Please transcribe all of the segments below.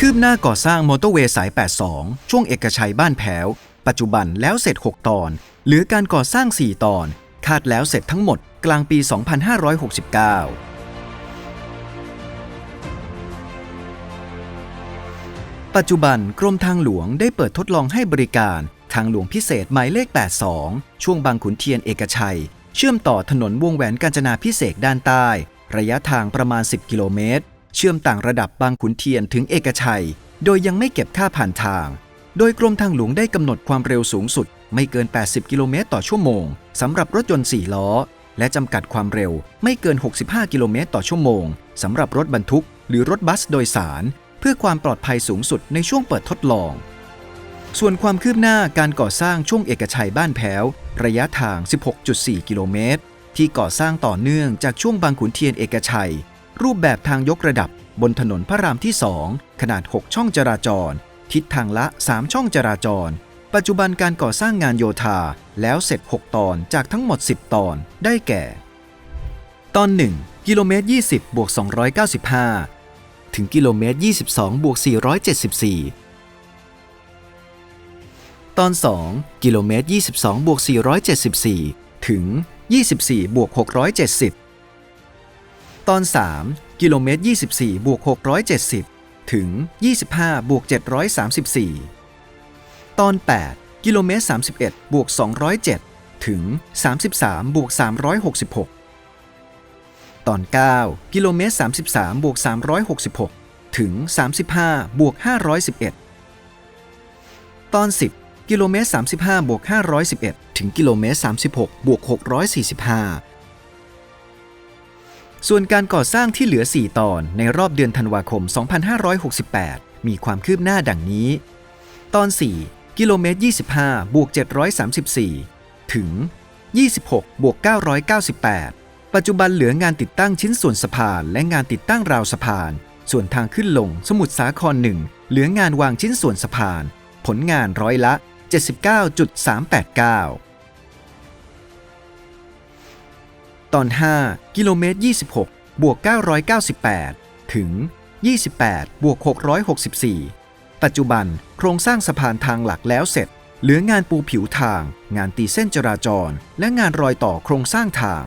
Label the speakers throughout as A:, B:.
A: คืบหน้าก่อสร้างมอเตอร์เวย์สาย 82 ช่วงเอกชัยบ้านแผว ปัจจุบันแล้วเสร็จ 6 ตอน เหลือการก่อสร้าง 4 ตอน คาดแล้วเสร็จทั้งหมดกลางปี 2569ปัจจุบันกรมทางหลวงได้เปิดทดลองให้บริการทางหลวงพิเศษหมายเลข 82 ช่วงบางขุนเทียนเอกชัย เชื่อมต่อถนนวงแหวนกาญจนาพิเศษด้านใต้ ระยะทางประมาณ 10 กิโลเมตร เชื่อมต่างระดับบางขุนเทียนถึงเอกชัย โดยยังไม่เก็บค่าผ่านทาง โดยกรมทางหลวงได้กำหนดความเร็วสูงสุด ไม่เกิน 80 กิโลเมตรต่อชั่วโมงสำหรับรถยนต์ 4 ล้อ และจำกัดความเร็วไม่เกิน 65 กิโลเมตรต่อชั่วโมงสำหรับรถบรรทุก หรือรถบัสโดยสาร เพื่อความปลอดภัยสูงสุดในช่วงเปิดทดลองส่วนความคืบหน้าการก่อสร้างช่วงเอกชัยบ้านแพ้ว ระยะทาง 16.4 กิโลเมตร ที่ก่อสร้างต่อเนื่องจากช่วงบางขุนเทียนเอกชัย รูปแบบทางยกระดับบนถนนพระรามที่ 2 ขนาด 6 ช่องจราจร ทิศทางละ 3 ช่องจราจร ปัจจุบันการก่อสร้างงานโยธาแล้วเสร็จ 6 ตอนจากทั้งหมด 10 ตอนได้แก่ ตอน 1 กิโลเมตร 20บวก295 ถึงกิโลเมตร 22บวก474 ตอน 2 กิโลเมตร 22บวก474 ถึง 24บวก670 ตอน 3 กิโลเมตร 24บวก670 ถึง 25บวก734 ตอน 8 กิโลเมตร 31บวก207 ถึง 33บวก366 ตอน 9 กิโลเมตร 33บวก366 ถึง 35บวก511 ตอน 10 กิโลเมตร 35บวก511 ถึงกิโลเมตร 36บวก645 ส่วนการก่อสร้างที่เหลือ 4 ตอนในรอบเดือนธันวาคม 2568 มีความคืบหน้าดังนี้ ตอน 4 กิโลเมตร 25 บวก 734 ถึง 26 บวก 998 ปัจจุบันเหลืองานติดตั้งชิ้นส่วนสะพานและงานติดตั้งราวสะพาน ส่วนทางขึ้นลงสมุทรสาครหนึ่งเหลืองานวางชิ้นส่วนสะพาน ผลงานร้อยละ 79.389 ตอน 5 กิโลเมตร 26 บวก 998 ถึง 28 บวก 664 ปัจจุบันโครงสร้างสะพานทางหลักแล้วเสร็จ เหลืองานปูผิวทาง งานตีเส้นจราจร และงานรอยต่อโครงสร้างทาง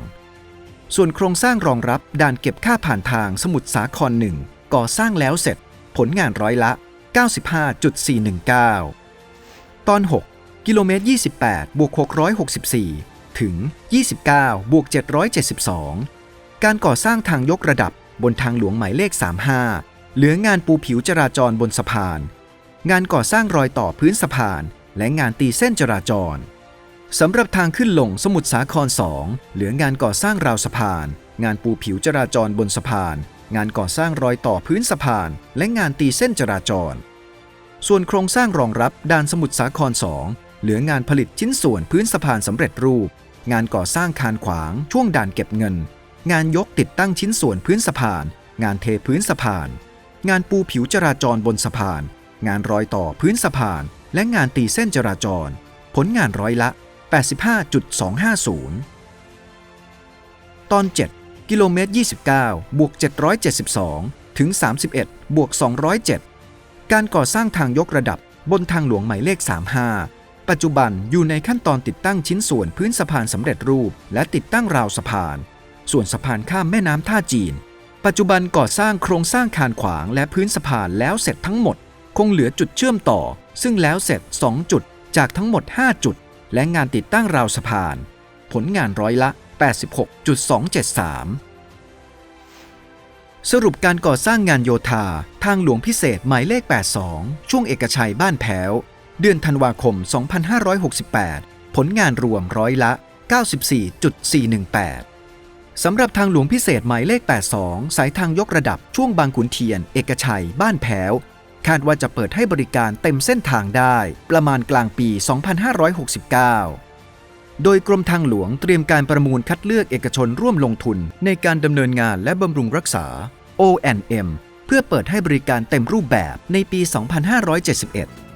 A: ส่วนโครงสร้างรองรับด่านเก็บค่าผ่านทางสมุทรสาครหนึ่งก่อสร้างแล้วเสร็จ ผลงานร้อยละ 95.419 ตอน 6 กิโลเมตร 28 บวก 664 ถึง 29 บวก 772 การก่อสร้างทางยกระดับบนทางหลวงหมายเลข 35 เหลืองานปูผิวจราจรบนสะพาน งานก่อสร้างรอยต่อพื้นสะพาน และงานตีเส้นจราจรสำหรับทางขึ้นลงสมุทรสาคร 2 เหลืองานก่อสร้างราวสะพาน งานปูผิวจราจรบนสะพาน งานก่อสร้างรอยต่อพื้นสะพาน และงานตีเส้นจราจร ส่วนโครงสร้างรองรับด่านสมุทรสาคร 2 เหลืองานผลิตชิ้นส่วนพื้นสะพานสำเร็จรูป งานก่อสร้างคานขวาง ช่วงด่านเก็บเงิน งานยกติดตั้งชิ้นส่วนพื้นสะพาน งานเทพื้นสะพาน งานปูผิวจราจรบนสะพาน งานรอยต่อพื้นสะพาน และงานตีเส้นจราจร ผลงานร้อยละ 85.250 ตอน 7 กิโลเมตร 29 บวก 772 ถึง 31 บวก 207 การก่อสร้างทางยกระดับบนทางหลวงหมายเลข 35 ปัจจุบันอยู่ในขั้นตอนติดตั้งชิ้นส่วนพื้นสะพานสำเร็จรูป และติดตั้งราวสะพาน ส่วนสะพานข้ามแม่น้ำท่าจีน ปัจจุบันก่อสร้างโครงสร้างคานขวางและพื้นสะพานแล้วเสร็จทั้งหมด คงเหลือจุดเชื่อมต่อ ซึ่งแล้วเสร็จ 2 จุด จากทั้งหมด 5 จุด และงานติดตั้งราวสะพาน ผลงานร้อยละ 86.273สรุปการก่อสร้างงานโยธา ทางหลวงพิเศษหมายเลข 82 ช่วงเอกชัยบ้านแพ้ว เดือนธันวาคม 2568 ผลงานรวมร้อยละ 94.418 สำหรับทางหลวงพิเศษหมายเลข 82 สายทางยกระดับช่วงบางขุนเทียน เอกชัย บ้านแพ้ว คาดว่าจะเปิดให้บริการเต็มเส้นทางได้ ประมาณกลางปี 2569โดยกรมทางหลวงเตรียมการประมูลคัดเลือกเอกชนร่วมลงทุน ในการดำเนินงานและบำรุงรักษา O&M เพื่อเปิดให้บริการเต็มรูปแบบในปี 2571